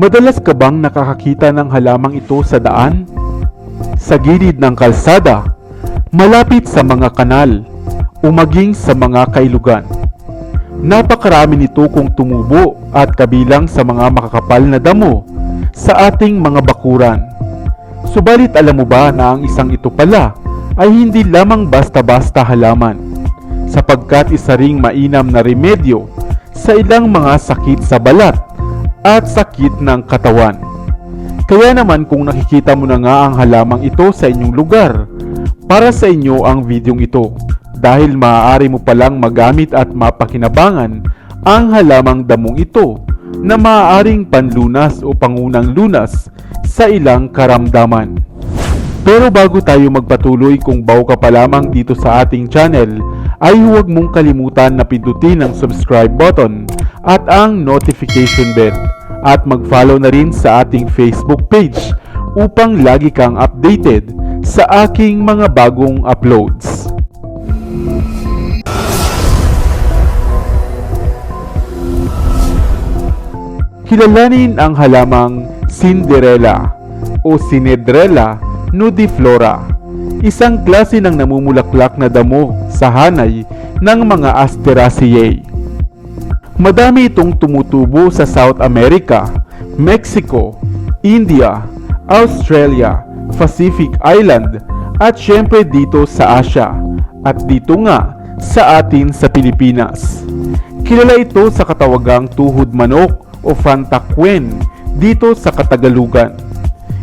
Madalas ka bang nakakakita ng halamang ito sa daan? Sa gilid ng kalsada, malapit sa mga kanal, o maging sa mga kailugan. Napakarami nito kung tumubo at kabilang sa mga makakapal na damo sa ating mga bakuran. Subalit alam mo ba na ang isang ito pala ay hindi lamang basta-basta halaman sapagkat isa ring mainam na remedyo sa ilang mga sakit sa balat at sakit ng katawan. Kaya naman kung nakikita mo na nga ang halamang ito sa inyong lugar, para sa inyo ang videong ito dahil maaari mo palang magamit at mapakinabangan ang halamang damong ito na maaaring panlunas o pangunang lunas sa ilang karamdaman. Pero bago tayo magpatuloy kung bago ka pa lamang dito sa ating channel, ay huwag mong kalimutan na pindutin ang subscribe button at ang notification bell at mag-follow na rin sa ating Facebook page upang lagi kang updated sa aking mga bagong uploads. Kilalanin ang halamang Cinderella o Cinedrella nudiflora, isang klase ng namumulaklak na damo sa hanay ng mga Asteraceae. Madami itong tumutubo sa South America, Mexico, India, Australia, Pacific Island at syempre dito sa Asia at dito nga sa atin sa Pilipinas. Kilala ito sa katawagang tuhod manok o fantakwen dito sa Katagalugan.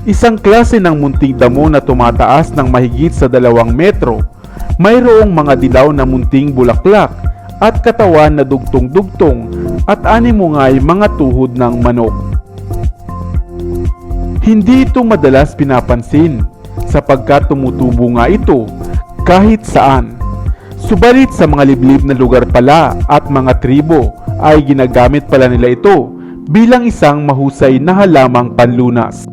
Isang klase ng munting damo na tumataas ng mahigit sa dalawang metro. Mayroong mga dilaw na munting bulaklak at katawan na dugtong-dugtong at animo nga'y mga tuhod ng manok. Hindi ito madalas pinapansin sapagkat tumutubo nga ito kahit saan. Subalit sa mga liblib na lugar pala at mga tribo ay ginagamit pala nila ito bilang isang mahusay na halamang panlunas.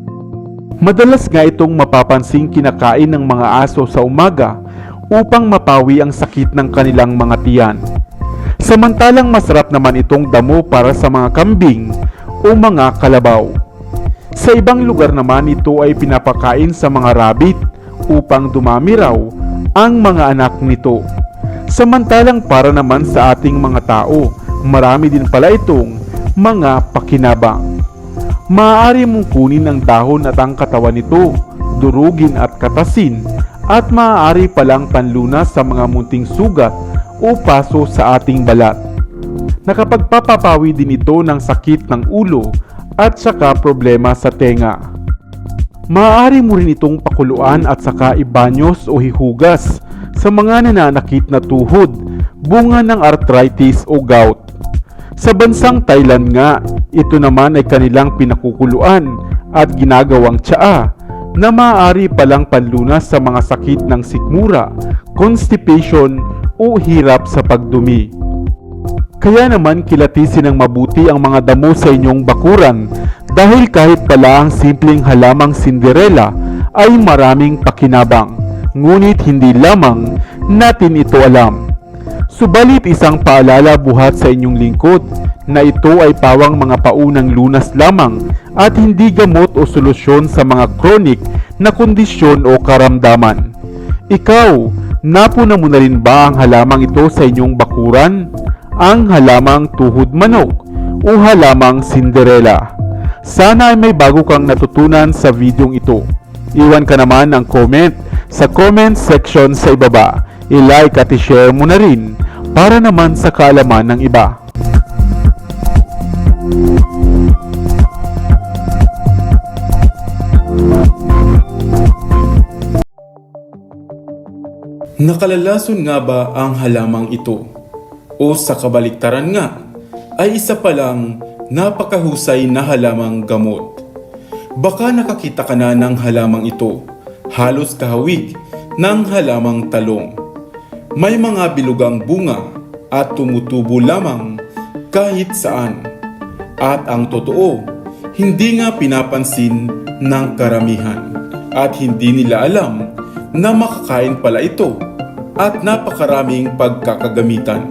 Madalas nga itong mapapansing kinakain ng mga aso sa umaga upang mapawi ang sakit ng kanilang mga tiyan. Samantalang masarap naman itong damo para sa mga kambing o mga kalabaw. Sa ibang lugar naman ito ay pinapakain sa mga rabbit upang dumami raw ang mga anak nito. Samantalang para naman sa ating mga tao, marami din pala itong mga pakinabang. Maaari mong kunin ang dahon at ang katawan nito, durugin at katasin, at maaari palang panlunas sa mga munting sugat o paso sa ating balat. Nakapagpapapawi din ito ng sakit ng ulo at saka problema sa tenga. Maaari mo rin itong pakuluan at saka ibanyos o hihugas sa mga nananakit na tuhod, bunga ng arthritis o gout. Sa bansang Thailand nga, ito naman ay kanilang pinakukuluan at ginagawang tsaa na maaari palang panlunas sa mga sakit ng sikmura, constipation o hirap sa pagdumi. Kaya naman kilatisin ng mabuti ang mga damo sa inyong bakuran dahil kahit pala ang simpleng halamang Cinderella ay maraming pakinabang, ngunit hindi lamang natin ito alam. Subalit isang paalala buhat sa inyong lingkod na ito ay pawang mga paunang lunas lamang at hindi gamot o solusyon sa mga chronic na kondisyon o karamdaman. Ikaw, napuna mo na rin ba ang halamang ito sa inyong bakuran? Ang halamang tuhod manok o halamang Cinderella. Sana ay may bago kang natutunan sa videong ito. Iwan ka naman ng comment sa comment section sa ibaba. I-like at i-share mo na rin para naman sa kaalaman ng iba. Nakalalason nga ba ang halamang ito? O sa kabaliktaran nga, ay isa palang napakahusay na halamang gamot. Baka nakakita ka na ng halamang ito, halos kahawig ng halamang talong. May mga bilugang bunga at tumutubo lamang kahit saan. At ang totoo, hindi nga pinapansin ng karamihan at hindi nila alam na makakain pala ito at napakaraming pagkakagamitan.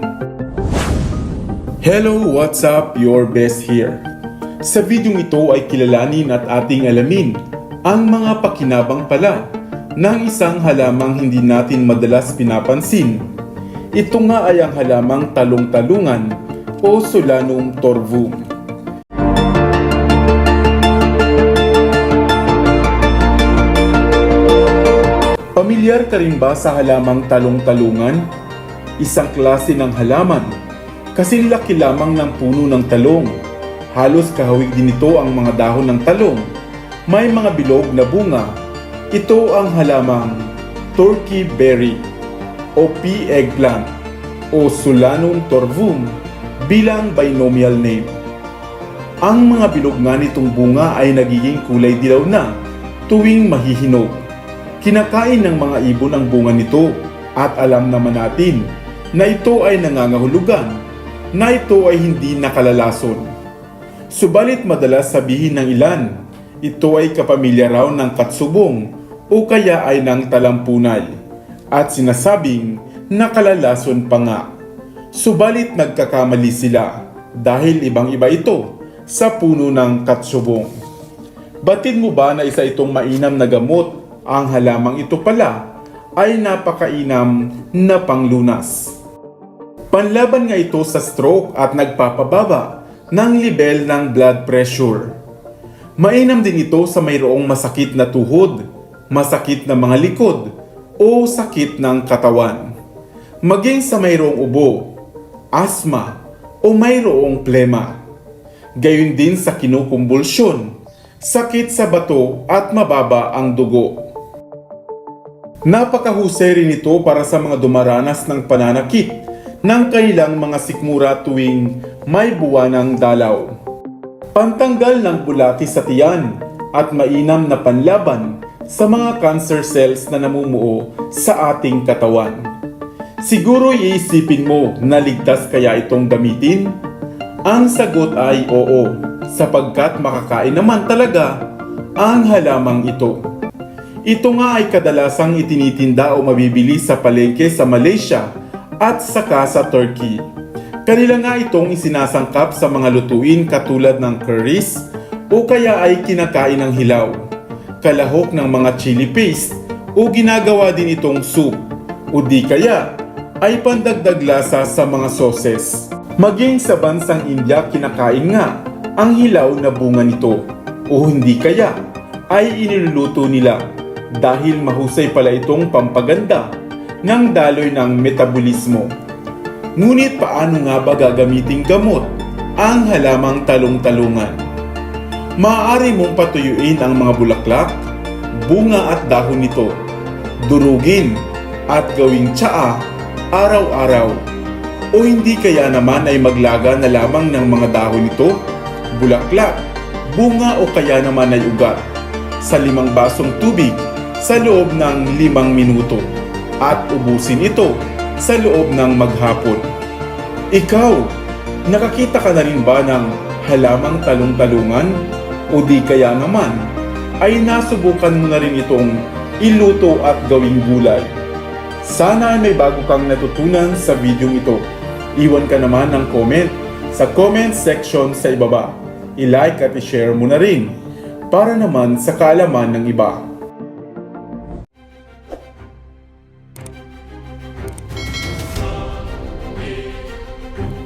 Hello, what's up? Your best here. Sa videong ito ay kilalanin at ating alamin ang mga pakinabang pala ng isang halamang hindi natin madalas pinapansin. Ito nga ay ang halamang talong-talungan o Solanum torvum. Pamilyar ka rin ba sa halamang talong-talungan? Isang klase ng halaman. Kasing laki lamang ng puno ng talong. Halos kahawig din ito ang mga dahon ng talong. May mga bilog na bunga. Ito ang halamang turkey berry o pea eggplant o Solanum torvum bilang binomial name. Ang mga bilog nga nitong bunga ay nagiging kulay dilaw na tuwing mahihinog. Kinakain ng mga ibon ang bunga nito at alam naman natin na ito ay nangangahulugan, na ito ay hindi nakalalason. Subalit madalas sabihin ng ilan, ito ay kapamilya raw ng katsubong o kaya ay ng talampunay at sinasabing nakalalason pa nga. Subalit nagkakamali sila dahil ibang iba ito sa puno ng katsubong. Batid mo ba na isa itong mainam na gamot ang halamang ito pala ay napakainam na panglunas. Panlaban nga ito sa stroke at nagpapababa ng level ng blood pressure. Mainam din ito sa mayroong masakit na tuhod, masakit na mga likod, o sakit ng katawan. Maging sa mayroong ubo, asma, o mayroong plema. Gayon din sa kinukumbulsyon, sakit sa bato at mababa ang dugo. Napakahusay rin ito para sa mga dumaranas ng pananakit ng kanilang mga sikmura tuwing may buwanang dalaw. Pantanggal ng bulaki sa tiyan at mainam na panlaban sa mga cancer cells na namumuo sa ating katawan. Siguro iisipin mo na ligtas kaya itong gamitin? Ang sagot ay oo, sapagkat makakain naman talaga ang halamang ito. Ito nga ay kadalasang itinitinda o mabibili sa palengke sa Malaysia at saka sa Turkey. Kanila nga itong isinasangkap sa mga lutuin katulad ng curries o kaya ay kinakain ng hilaw, kalahok ng mga chili paste o ginagawa din itong soup o di kaya ay pandagdag lasa sa mga sauces. Maging sa bansang India kinakain nga ang hilaw na bunga nito o hindi kaya ay iniluluto nila dahil mahusay pala itong pampaganda ng daloy ng metabolismo. Ngunit paano nga ba gagamiting gamot ang halamang talong-talungan? Maaari mong patuyuin ang mga bulaklak, bunga at dahon nito, durugin at gawing tsaa araw-araw. O hindi kaya naman ay maglaga na lamang ng mga dahon nito, bulaklak, bunga o kaya naman ay ugat sa limang basong tubig sa loob ng limang minuto at ubusin ito sa loob ng maghapon. Ikaw, nakakita ka na rin ba ng halamang talong-talungan? O di kaya naman, ay nasubukan mo na rin itong iluto at gawing gulay. Sana ay may bago kang natutunan sa video ito. Iwan ka naman ng comment sa comment section sa ibaba. I-like at i-share mo na rin para naman sa kaalaman ng iba.